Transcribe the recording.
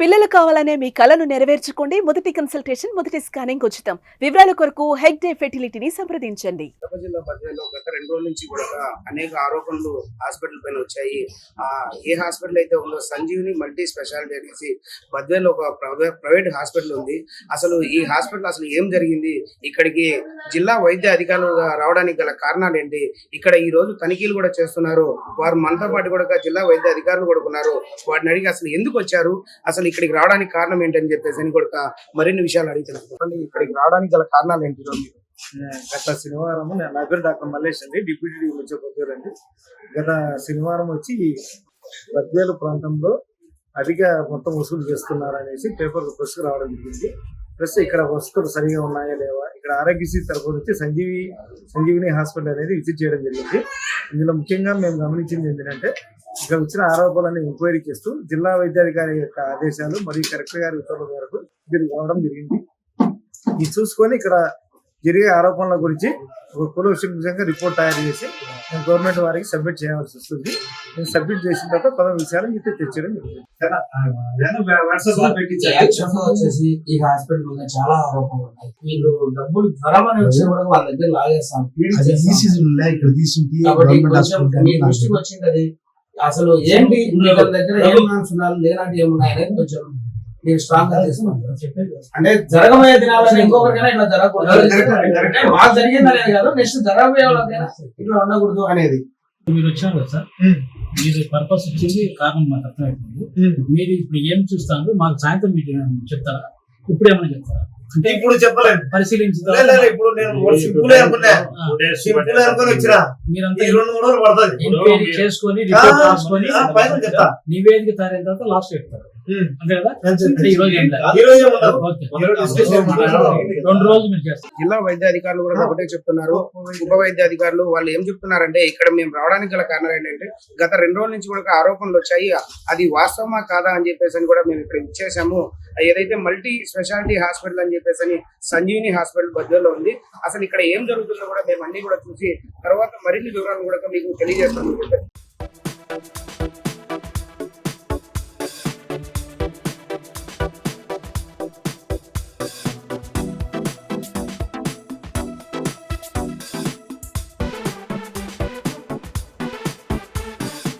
పిల్లలు కావాలనే మీ కలను నెరవేర్చుకోండి. మొదటి కన్సల్టేషన్ మొదటి స్కానింగ్ ఉచితం. వివరాల కొరకు హెగ్ డే ఫెర్టిలిటీని సంప్రదించండి. జిల్లా బద్వేలో గత రెండు రోజుల నుంచి కూడా అనేక ఆరోపణలు హాస్పిటల్ పైన వచ్చాయి. ఆ ఏ హాస్పిటల్ అయితే ఉందో సంజీవిని మల్టీ స్పెషాలిటీ అనేసి బద్వేలో ఒక ప్రైవేట్ హాస్పిటల్ ఉంది. అసలు ఈ హాస్పిటల్ అసలు ఏం జరిగింది? ఇక్కడికి జిల్లా వైద్య అధికారులు రావడానికి గల కారణాలు ఏంటి? ఇక్కడ ఈ రోజు తనిఖీలు కూడా చేస్తున్నారు. వారు మనతో పాటు కూడా జిల్లా వైద్య అధికారులు కూడా ఉన్నారు. వాటిని అడిగి అసలు ఎందుకు వచ్చారు? అసలు ఇక్కడికి రావడానికి కారణం ఏంటని చెప్పేసి అని కూడా మరిన్ని విషయాలు అడుగుతున్నాను ఇక్కడికి రావడానికి గల కారణాలు ఏంటి గత శనివారం నేను నా పేరు డాక్టర్ మల్లేష్ అండి. డిప్యూటీ డిఎంహెచ్ఓ అండి. గత శనివారం వచ్చి బద్వేలు ప్రాంతంలో అధిక మొత్తం వసూలు చేస్తున్నారు అనేసి పేపర్ ప్రెస్కి రావడం జరిగింది. ప్లస్ ఇక్కడ వస్తువులు సరిగా ఉన్నాయా లేవా ఇక్కడ ఆరోగ్యశ్రీ తరఫు నుంచి సంజీవి సంజీవిని హాస్పిటల్ అనేది విజిట్ చేయడం జరిగింది. ఇందులో ముఖ్యంగా మేము గమనించింది ఏంటంటే ఇక్కడ వచ్చిన ఆరోపణలను ఎంక్వైరీ చేస్తూ జిల్లా వైద్యాధికారి యొక్క ఆదేశాలు మరియు కలెక్టర్ గారి ఉత్తర్వుల మేరకు ఇది రావడం జరిగింది. ఇది చూసుకొని ఇక్కడ జరిగే ఆరోపణల గురించి ఒక కులవశంగా రిపోర్ట్ తయారు చేసి గవర్నమెంట్ వారికి సబ్మిట్ చేయాల్సి వస్తుంది. నేను సబ్మిట్ చేసిన తర్వాత పద విషయాలు మీతో తెచ్చడం వచ్చేసి ఈ హాస్పిటల్ మీద చాలా ఆరోపణలు ఉన్నాయి. వీళ్ళు డబ్బులు జ్వరం అని వచ్చి కూడా వాళ్ళ దగ్గర లాగేస్తాం. పీడి అది చేస్తాం. తీసేసి ఉన్నాయి ఇక్కడ తీసుంటే కాబట్టి గవర్నమెంట్ కొంచెం మీ హాస్పిటల్ దృష్టికి వచ్చింది అది. అసలు ఏంటి? వీళ్ళ దగ్గర ఏం ఏమున్నాయి అనేది కొంచెం మీరు స్ట్రాంగ్గా తీసుకుంటారు అంటే జరగబోయే దినాలలో ఇంకొకరికైనా ఇట్లా జరగకూడదు. అంటే మాకు జరిగింది అనేది కాదు నెక్స్ట్ జరగబోయే వాళ్ళకైనా ఇట్లా ఉండకూడదు. అనేది. మీరు వచ్చారు కదా సార్? మీరు పర్పస్ వచ్చింది కారణం మాకు అర్థమైపోయింది. మీరు ఇప్పుడు ఏం చూస్తారు మాకు సాయంత్రం మీరు చెప్తారా? ఇప్పుడు ఏమైనా చెప్తారా? అంటే ఇప్పుడు చెప్పలేదు. లే, ఇప్పుడు నేను సింపుల్ అనుకున్నా. ఆ, సింపుల్ అనుకుని వచ్చిన. మీరంతా ఈ రెండు మూడు రోజులు పడుతుంది. ఎంక్వైరీ చేసుకొని రిపోర్ట్ రాసుకొని. నివేదిక తయారైన తర్వాత లాస్ట్ చెప్తారు. అంతే కదా? ఈ రోజు. రెండు రోజులు మీరు చేస్తారు. జిల్లా వైద్య అధికారులు కూడా ఒకటే చెప్తున్నారు. ఉప వైద్య అధికారులు వాళ్ళు ఏం చెప్తున్నారంటే ఇక్కడ మేము రావడానికి గల కారణం ఏంటంటే గత రెండు రోజుల నుంచి కూడా ఆరోపణలు వచ్చాయి. అది వాస్తవమా కాదా అని చెప్పేసి అని కూడా మేము ఇక్కడ ఇచ్చేసాము. ఏదైతే మల్టీ స్పెషాలిటీ హాస్పిటల్ అని చెప్పేసి అని సంజీవిని హాస్పిటల్ బద్దెలో ఉంది. అసలు ఇక్కడ ఏం జరుగుతుందో కూడా మేము అన్ని కూడా చూసి తర్వాత మరిన్ని వివరాలు కూడా మీకు తెలియజేస్తాము